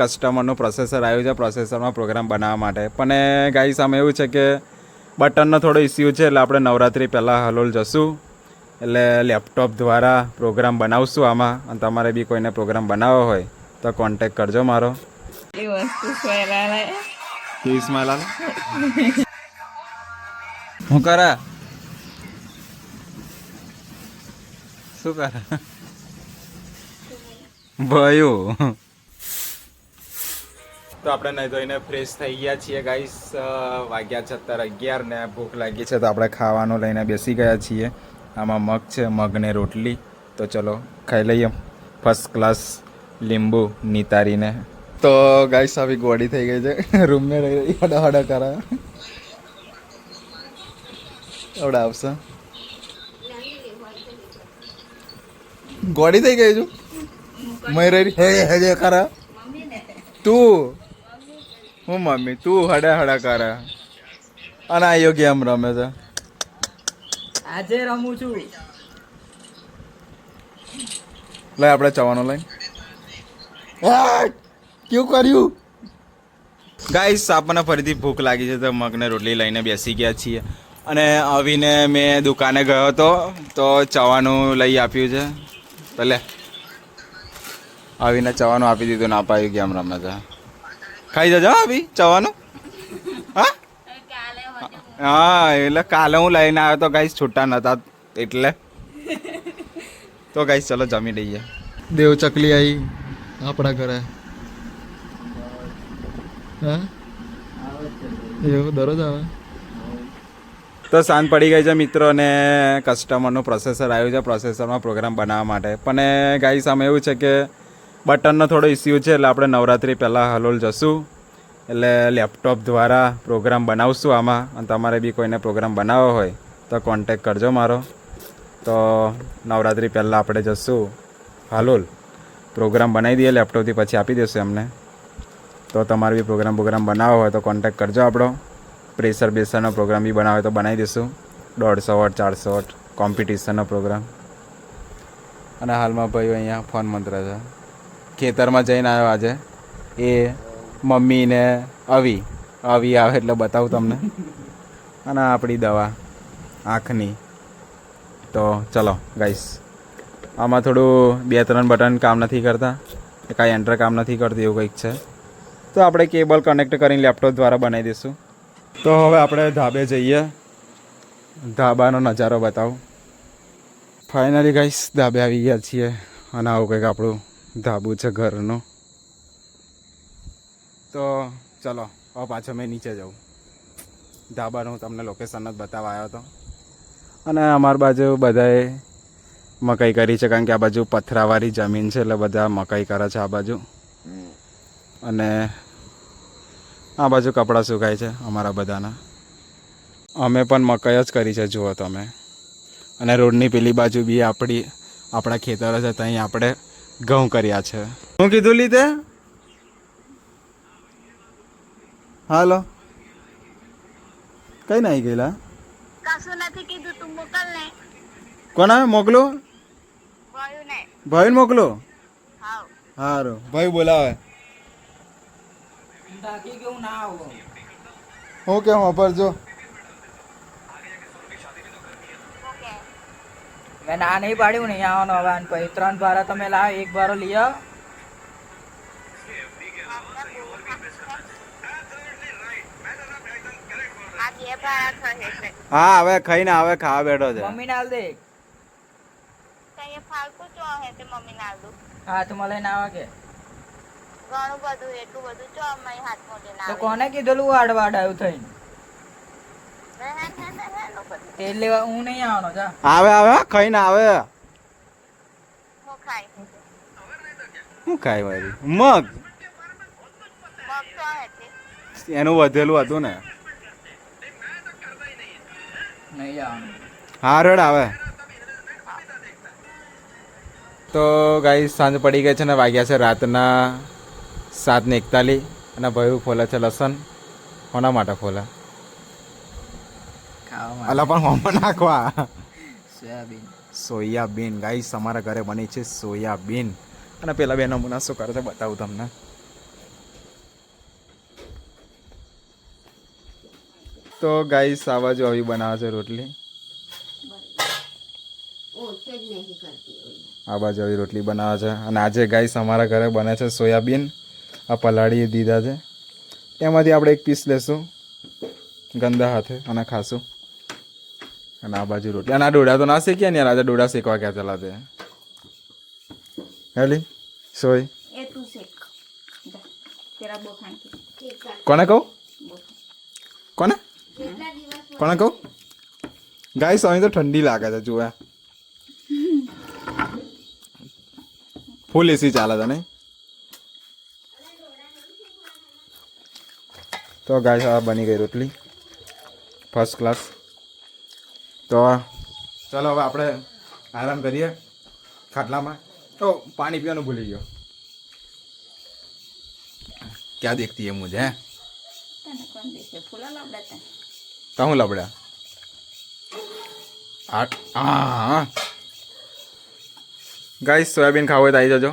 કસ્ટમરનું processor આવ્યું છે પ્રોસેસરમાં પ્રોગ્રામ બનાવવા માટે. પણ ગાઈસ આમાં એવું છે કે બટનનો થોડો ઇસ્યુ છે એટલે આપણે નવરાત્રિ પહેલાં હલોલ જશું. એટલે લેપટોપ દ્વારા પ્રોગ્રામ બનાવશું આમાં અને તમારે બી કોઈને પ્રોગ્રામ બનાવવો હોય તો કોન્ટેક કરજો મારો. હું કરે? શું કરે? ભયું. તો આપણે નહીં ધોઈને ફ્રેશ થઈ ગયા છીએ ગાઈસ વાગ્યા છે અત્યારે અગિયાર ને ભૂખ લાગી છે તો આપણે ખાવાનું લઈને બેસી ગયા છીએ. આમાં મગ છે મગને રોટલી. તો ચલો, ખાઈ લઈએ. ફર્સ્ટ ક્લાસ લીંબુ નિતારીને. તો ગાઈસ આવી ગોળી થઈ ગઈ છે. રૂમને રહી રહી હડા હડા કરા. આવડે આવશે. ગોળી થઈ ગઈ છું મય રહી હે હે, કરા. તું. હું મમ્મી તું હડા હડા કરે. અને આ યોગ્ય એમ રમે છે. આજે રમું છું. લે આપણે ચવાનું લઈ કેવું કર્યું? ગાઈસ આપણને ફરીથી ભૂખ લાગી છે તો મગને રોટલી લઈને બેસી ગયા છીએ. અને આવીને મેં દુકાને ગયો હતો તો ચવાનું લઈ આપ્યું છે. ભલે આવીને ચવાનું આપી દીધું ના પાયું કેમ રમે છે. ખાઈ જજો હા આવી ચવાનું હા? હા એટલે કાલે હું લઈને આવ્યો તો ગાઈસ છૂટા નતા એટલે. તો ગાઈસ ચલો જમી લઈએ. દેવ ચકલી આવી આપણા ઘરે. હા? એવું દરરોજ આવે? તો સાંજ પડી ગઈ છે મિત્રો અને કસ્ટમરનું પ્રોસેસર આવ્યું છે પ્રોસેસરમાં પ્રોગ્રામ બનાવવા માટે. પણ ગાઈસ આમાં એવું છે કે બટનનો થોડો ઇસ્યુ છે, એટલે આપણે નવરાત્રિ પહેલાં હલોલ જશું. એટલે લેપટોપ દ્વારા પ્રોગ્રામ બનાવશું આમાં, અને તમારે બી કોઈને પ્રોગ્રામ બનાવવો હોય, તો કોન્ટેક કરજો મારો. તો નવરાત્રિ પહેલાં આપણે જશું હાલોલ. પ્રોગ્રામ બનાવી દઈએ, લેપટોપથી પછી આપી દેશું એમને. તો તમારે બી પ્રોગ્રામ પ્રોગ્રામ બનાવવો હોય, તો કોન્ટેક કરજો આપણો. પ્રેશર બેસરનો પ્રોગ્રામ બી બનાવે તો બનાવી દઈશું દોઢસો વોટ, ચારસો વોટ કોમ્પિટિશનનો પ્રોગ્રામ. અને હાલમાં ભાઈઓ અહીંયા ફોન મંત્ર છે. ખેતરમાં જઈને આવ્યો આજે એ મમ્મી ને અવી અવી આવે એટલે બતાવું તમને. અને આપણી દવા, આંખની. તો ચલો ગાઈસ આમાં થોડું બે ત્રણ બટન કામ નથી કરતા. કે કાંઈ એન્ટર કામ નથી કરતું એવું કંઈક છે. તો આપણે કેબલ કનેક્ટ કરીને લેપટોપ દ્વારા બનાવી દઈશું. તો હવે આપણે ધાબે જઈએ. ધાબાનો નજારો બતાવું. ફાઇનલી ગાઈસ ધાબે આવી ગયા છીએ. અને આવું કંઈક આપણું ધાબુ છે ઘરનું. તો ચલો, હવે પાછો મેં નીચે જાઉં. ધાબાનું હું તમને લોકેશન જ બતાવવા આવ્યો હતો. અને અમારી બાજુ બધાએ મકાઈ કરી છે, કારણ કે આ બાજુ પથરાવાળી જમીન છે, એટલે બધા મકાઈ કરે છે આ બાજુ. અને આ બાજુ કપડાં સુકાય છે અમારા બધાના. અમે પણ મકાઈ જ કરી છે, જુઓ તમે. અને રોડની પેલી બાજુ બી આપણી આપણા ખેતરો છે ત્યાં આપણે ઘઉં કર્યા છે. શું કીધું લીધે? હાલો. કઈ ના આવી ગયેલા? કશું નથી કીધું તું મોકલ ને. કોના મોકલો? ને. ભાઈ મોકલો? હારો. ભાઈ બોલાવે. ના આવો? હું કે વાપરજો ઓકે મેં ના નહીં પાડ્યું નહીં આવવાનું હવે. આને પછી ત્રણ ભારા તમે લાવો એક ભારો લઈ આવો. હા હવે ખાઈને હવે ખાવા બેઠો છે. મમ્મી નાલ દે. હા તો મને ના કે. ઘણું બધું એટલું બધું ચો અમારી હાથમાં લઈને તો કોને કીધેલું વાડ વાડ આવ્યું થઈને. તેલ લેવા હું નહીં આવવાનો જા. આવે આવે ખાઈને આવે. હું ખાય વારી મગ? એનું વધેલું હતું ને. નહીં હા રડ આવે. તો ગાઈ સાંજ પડી ગઈ છે ને વાગ્યા છે રાતના સાત ને એકતાલીસ. અને ભાઈ ફોલે છે લસણ. કોના માટે ફોલે ખાવા અલા પણ હોમાં નાખવા. સોયાબીન. સોયાબીન. ગાઈસ અમારા ઘરે બની છે સોયાબીન. અને પેલા બેનો મુના શું કરે છે બતાવું તમને. તો ગાઈસ આવા જો આવી બનાવે છે રોટલી. આ બાજુ આવી રોટલી બનાવે છે. અને આજે ગાઈસ અમારા ઘરે બને છે સોયાબીન. આ પલાળી દીધા છે. તેમાંથી આપણે એક પીસ લેશું. ગંદા હાથે અને ખાશું. અને આ બાજુ રોટલી. અને આ ડોડા તો ના શેક્યા ને યાર આજે ડોડા શેકવા ક્યાં ચલા તે. હેલી સોય. એ તું શેક. તેરા બોખાણ કોને કહું? કોને? કોને કહું? ગાઈસ અહીં તો ઠંડી લાગે છે જુએ ફૂલ એસી ચાલે છે નહીં? તો ગાય આ બની ગઈ રોટલી. ફર્સ્ટ ક્લાસ તો ચાલો હવે આપણે આરામ કરીએ ખાટલામાં. તો પાણી પીવાનું ભૂલી ગયો. ક્યાં દેખતી હે? મુજે હે તો. હું હા ગાઈસ સોયાબીન ખાવ હોય તો આવી જજો.